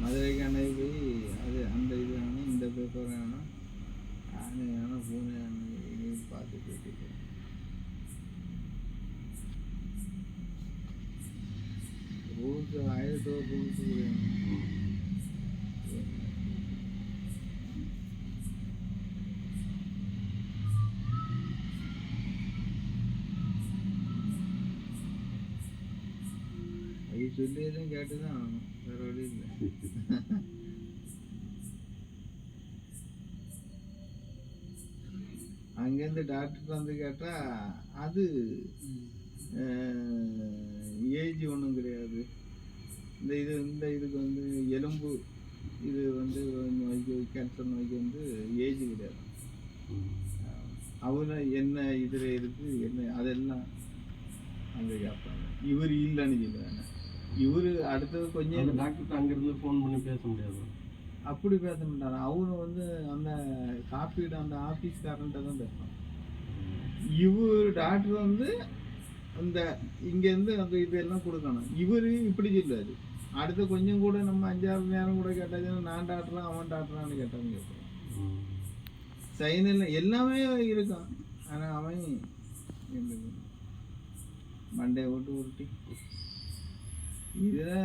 மதுரைக்கு அன்னைக்கு போய் அது அந்த இது வேணும் இந்த பேப்பர் வேணும் ஆனை வேணும் பூனை ஆனால் பார்த்து போயிட்டு ரூல்ஸ் ஆயிரத்தி ஒரு ரூல்ஸ் வேணும் சொல்லி எதுவும் கேட்டு தான் ஆகணும் வேறு வழி இல்லை அங்கேருந்து டாக்டர் வந்து கேட்டால் அது ஏஜ் ஒன்றும் கிடையாது இந்த இது இந்த இதுக்கு வந்து எலும்பு இது வந்து நோய்க்கு கேன்சர் நோய்க்கு வந்து ஏஜ் கிடையாது அவங்க என்ன இதில் இருக்குது என்ன அதெல்லாம் அங்கே கேட்பாங்க இவர் இல்லைன்னு சொல்லுவாங்க இவர் அடுத்தது கொஞ்சம் அந்த டாக்டர் அங்கிருந்து ஃபோன் பண்ணி பேச முடியாது. அப்படி பேச மாட்டாங்க அவரு வந்து அந்த காப்பீடு அந்த ஆஃபீஸ்காரன்ட்ட தான் பேசுவாங்க இவர் டாக்டர் வந்து அந்த இங்கேருந்து அந்த இதெல்லாம் கொடுக்கணும். இவர் இப்படி சொல்லாது அடுத்து கொஞ்சம் கூட நம்ம அஞ்சாறு நேரம் கூட கேட்டாச்சுன்னா நான் டாக்டரா அவன் டாக்டரான்னு கேட்டாங்க கேட்குறோம் சைன் எல்லாம் இருக்கும். ஆனால் அவன் மண்டையை போட்டு உருட்டி. இதுதான்